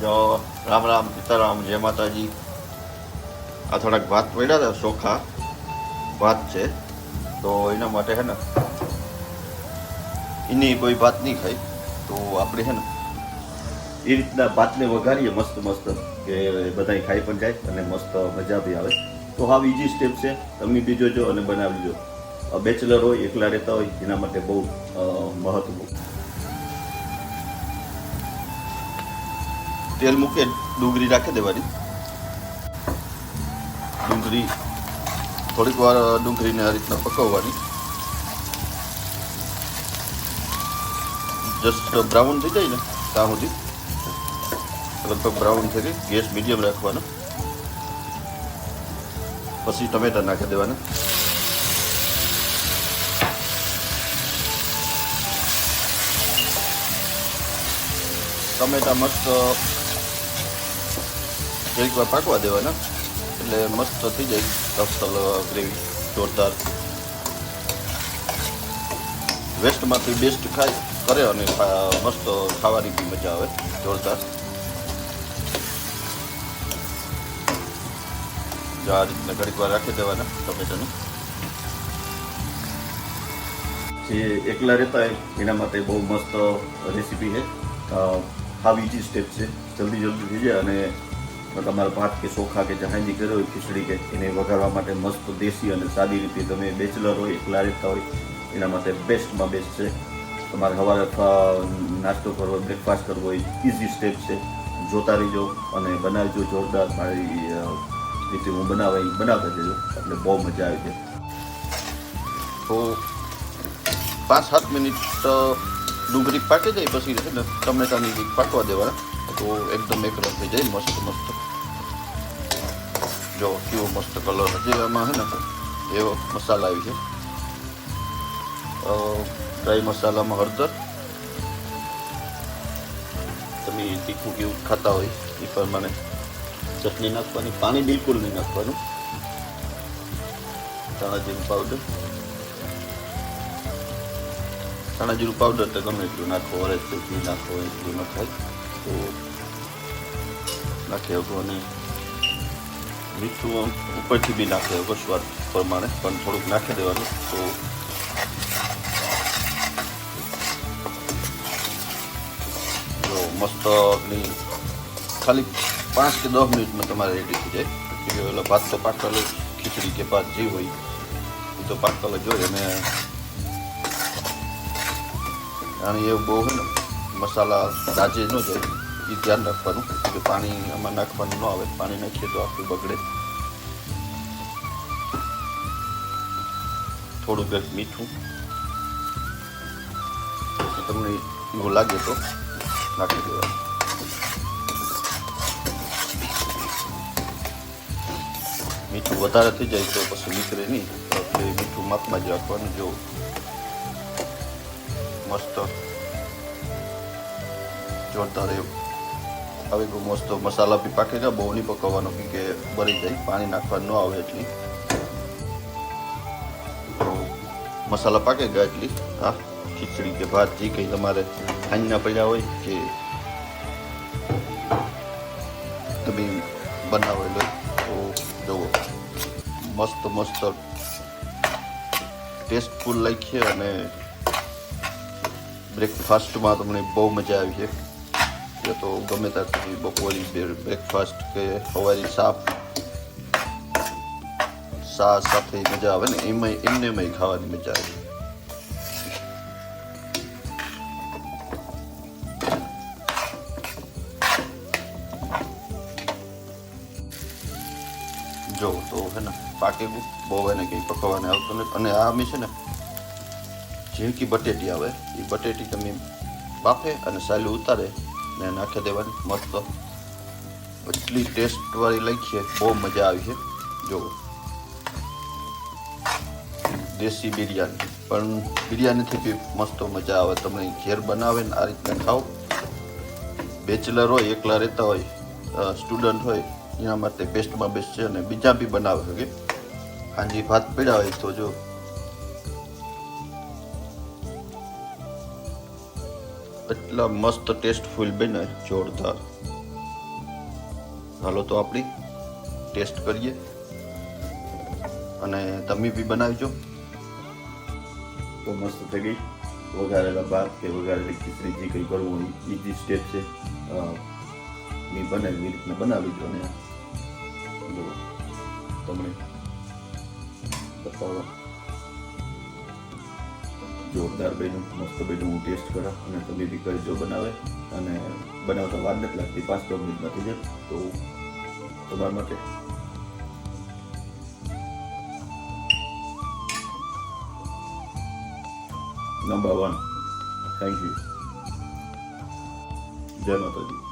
જો, રામ રામ, સીતારામ, જય માતાજી. આ થોડાક ભાત પડ્યા હતા, ચોખા. ભાત છે. તો એના માટે હે ને એની કોઈ ભાત નહીં ખાય તો આપણે હે ને, એ રીતના ભાતને વઘારીએ મસ્ત મસ્ત, કે બધા ખાઈ પણ જાય અને મસ્ત મજા બી આવે. તો હા બીજી સ્ટેપ છે. તમે બી જોજો અને બનાવી લો બેચલર હોય, એકલા રહેતા હોય, એના માટે બહુ મહત્વ તેલ મૂકે, ડુંગળી રાખી દેવાની. ડુંગળી થોડીક વાર ડુંગળીને આ રીતના પકવવાની. જસ્ટ બ્રાઉન થઈ જાય ને, ત્યાં સુધી. લગભગ બ્રાઉન થઈ ગઈ, ગેસ મીડિયમ રાખવાનો. પછી ટમેટા નાખી દેવાના. ટમેટા મસ્ત એક વાર પાકવા દેવાના. એટલે મસ્ત થઈ જાય તફસલ ગ્રેવી, જોરદાર. વેસ્ટમાંથી બેસ્ટ ખાય, કરે અને મસ્ત ખાવાની બી મજા આવે. જોરદાર. આ રીતના ઘડીક વાર રાખી દેવાના ટમેટાનું. જે એકલા રહેતા એના માટે બહુ મસ્ત રેસીપી છે. હાવ ઇઝી સ્ટેપ છે. જલ્દી જલ્દી થઈ જાય અને તમારા ભાત કે ચોખા કે જહાંજી કર્યો હોય ખીચડી કે એને વઘારવા માટે મસ્ત દેશી અને સાદી રીતે તમે બેચલર હોય, એકલા રહેતા હોય, એના માટે બેસ્ટમાં બેસ્ટ છે. તમારે સવારે નાસ્તો કરવો બ્રેકફાસ્ટ કરવો હોય ઇઝી સ્ટેપ છે. જોતા રહીજો અને બનાવજો જોરદાર. મારી રીતે હું બનાવે એ બનાવતા જજો. એટલે બહુ મજા આવી છે. તો પાંચ સાત મિનિટ ડુંગળી પાકી જાય પછી છે ને, ટમેટાની પાકવા દેવાના. તો એકદમ એકરસ થઈ જાય, મસ્ત મસ્ત. જો, કેવો મસ્ત કલર હજી આમાં છે ને? એવો મસાલા આવી છે ડ્રાય મસાલામાં હળદર. તમે તીખું કેવું ખાતા હોય, એ પ્રમાણે ચટણી નાખવાની, પાણી બિલકુલ નહીં નાખવાનું. ધાણાજીરું પાવડર ધાણાજીરું પાવડર તો ગમે એટલું નાખો અરે નાખો, એટલું ન ખાય. તો નાખી શકો અને મીઠું ઉપરથી બી નાખી શકો સ્વાદ પ્રમાણે, પણ થોડુંક નાખી દેવાનું, તો જો મસ્ત આપણી ખાલી પાંચ કે દસ મિનિટમાં તમારે રેડી થઈ જાય. પછી એટલે ભાત તો પાકેલો ખીચડી કે ભાત જે હોય, એ તો પાકેલો જ હોય. અને એવું બહુ હોય ને મસાલા તાજે ન જાય, એ ધ્યાન રાખવાનું કે પાણી આમાં નાખવાનું ન આવે, પાણી નાખીએ તો આખું બગડે. થોડું કંઈક મીઠું. તમને એવું લાગે તો નાખી દેવાનું. મીઠું વધારે થઈ જાય તો પછી નીકળે નહીં. આપણે મીઠું માપમાં જ રાખવાનું, જો મસ્ત જોરદાર એવું. હવે બહુ મસ્ત મસાલા બી પાકી ગયા બહુ નહીં પકવવાનો કે બળી જાય, પાણી નાખવાનું ન આવે એટલી. મસાલા પાકે ગયા એટલી. હા, ખીચડી કે ભાત જે કંઈ તમારે ખાંડના પડ્યા હોય કે તમે બનાવેલો તો જુઓ. મસ્ત મસ્ત ટેસ્ટફુલ છે અને બ્રેકફાસ્ટમાં તમને બહુ મજા આવી છે. કે તો ગમે ત્યાંથી બપોરી બ્રેકફાસ્ટ કે સવારી સાપ સા સાથે મજા આવે ને એમાં એમને એમાં ખાવાની મજા આવે. જો, તો હે ને પાકેલું બહુ એને કંઈ પકવવાને આવતું નથી. અને આ અમે છે ને, ઝીણકી બટેટી આવે, એ બટેટી તમે બાફે અને સાયલું ઉતારે ને નાખી દેવાની, મસ્ત. એટલી ટેસ્ટવાળી લખીએ, બહુ મજા આવી છે. જો દેશી બિરયાની. પણ બિરયાનીથી બી મસ્ત મજા આવે. તમે ઘેર બનાવે ને આ રીતના ખાઓ. બેચલર હોય, એકલા રહેતા હોય સ્ટુડન્ટ હોય, એના માટે બેસ્ટમાં બેસ્ટ છે અને બીજા બી બનાવે શકે હાજી ભાત પીડા હોય તો જો એટલા મસ્ત ટેસ્ટફુલ બને, જોરદાર. હાલો તો આપણી ટેસ્ટ કરીએ. અને તમે બી બનાવજો. તો મસ્ત થઈ ગઈ. વઘારેલા ભાત કે વઘારેલી ખીચડી જે કંઈ કરવું હોય ઇઝી સ્ટેપ છે. મેં બનાવી રીતના બનાવી દો અને તમને બતાવવા જોરદાર બન્યું મસ્ત બન્યું હું ટેસ્ટ કરા અને તમે બી કરજો બનાવે. અને બનાવતા વાર નથી લાગતી, પાંચ દસ મિનિટમાં થઈ જાય. તો તમારા માટે. નંબર વન થેન્ક યુ જય માતાજી.